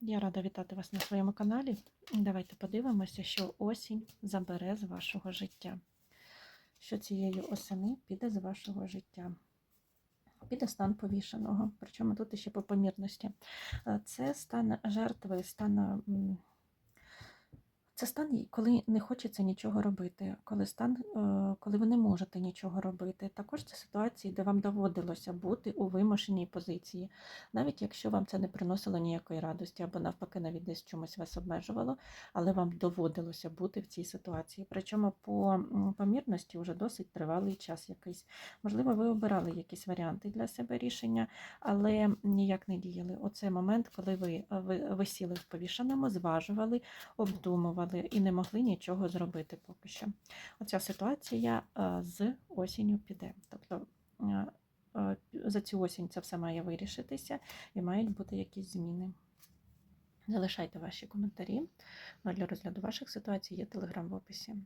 Я рада вітати вас на своєму каналі. Давайте подивимося, що осінь забере з вашого життя. Що цієї осени піде з вашого життя. Піде стан повішеного, причому тут ще по помірності. Е, Це стан жертви, стан. Це стан, коли не хочеться нічого робити, коли стан, е, коли ви не можете нічого робити. Також це ситуації, де вам доводилося бути у вимушеній позиції, навіть якщо вам це не приносило ніякої радості, або навпаки, навіть десь чомусь вас обмежувало, але вам доводилося бути в цій ситуації. Причому по помірності вже досить тривалий час якийсь. Можливо, ви обирали якісь варіанти для себе рішення, але ніяк не діяли. Оце момент, коли ви висіли в повішеному, зважували, обдумували і не могли нічого зробити поки що. Оця ситуація е, з осінню піде. Тобто е, е, за цю осінь це все має вирішитися і мають бути якісь зміни. Залишайте ваші коментарі. Ну, Для розгляду ваших ситуацій є телеграм в описі.